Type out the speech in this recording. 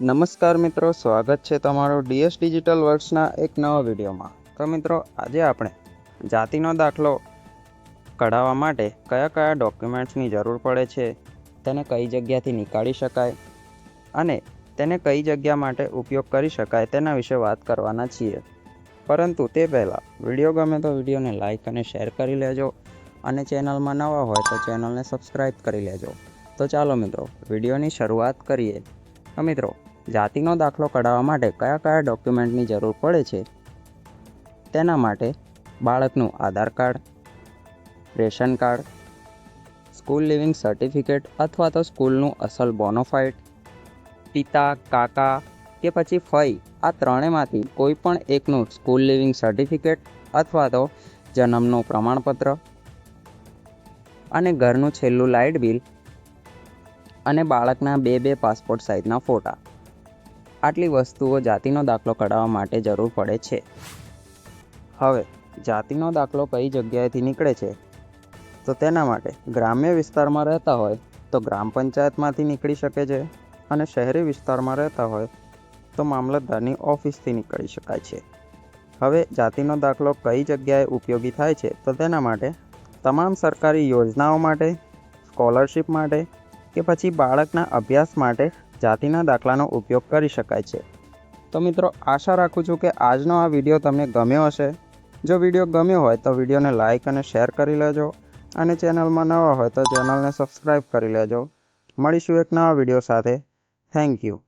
નમસ્કાર મિત્રો, સ્વાગત છે તમારો ડીએસ ડિજિટલ વર્ક્સના એક નવા વિડીયોમાં. તો મિત્રો, આજે આપણે જાતિનો દાખલો કઢાવવા માટે કયા કયા ડોક્યુમેન્ટ્સની જરૂર પડે છે, તેને કઈ જગ્યાથી નીકાળી શકાય અને તેને કઈ જગ્યા માટે ઉપયોગ કરી શકાય તેના વિશે વાત કરવાના છીએ. પરંતુ તે પહેલાં, વીડિયો ગમે તો વિડીયોને લાઇક અને શેર કરી લેજો અને ચેનલમાં નવા હોય તો ચેનલને સબસ્ક્રાઈબ કરી લેજો. તો ચાલો મિત્રો, વિડીયોની શરૂઆત કરીએ. મિત્રો, જાતિનો દાખલો કઢાવવા માટે કયા કયા ડોક્યુમેન્ટની જરૂર પડે છે? તેના માટે બાળકનું Aadhaar card, ration card, school leaving certificate અથવા તો સ્કૂલનું અસલ બોનોફાઇટ પિતા, કાકા કે પછી ફઈ, આ ત્રણેયમાંથી કોઈ પણ એકનું સ્કૂલ લિવિંગ સર્ટિફિકેટ અથવા તો જન્મનું પ્રમાણપત્ર અને ઘરનું છેલ્લું લાઇટ બિલ અને બાળકના બે બે પાસપોર્ટ સાઇઝના ફોટા. આટલી વસ્તુઓ જાતિનો દાખલો કઢાવવા માટે જરૂર પડે છે. હવે, જાતિનો દાખલો કઈ જગ્યાએથી નીકળે છે? તો તેના માટે ગ્રામ્ય વિસ્તારમાં રહેતા હોય તો ગ્રામ પંચાયતમાંથી નીકળી શકે છે અને શહેરી વિસ્તારમાં રહેતા હોય તો મામલતદારની ઓફિસથી નીકળી શકાય છે. હવે, જાતિનો દાખલો કઈ જગ્યાએ ઉપયોગી થાય છે? તો તેના માટે તમામ સરકારી યોજનાઓ માટે, સ્કોલરશિપ માટે કે પછી બાળકના અભ્યાસ માટે જાતિના દાખલાનો ઉપયોગ કરી શકાય છે. તો મિત્રો, આશા રાખું છું કે આજનો આ વીડિયો તમને ગમ્યો હશે. જો વીડિયો ગમ્યો હોય તો વિડીયોને લાઇક અને શેર કરી લેજો અને ચેનલમાં નવા હોય તો ચેનલને સબસ્ક્રાઈબ કરી લેજો. મળીશું એક નવા વીડિયો સાથે. Thank you.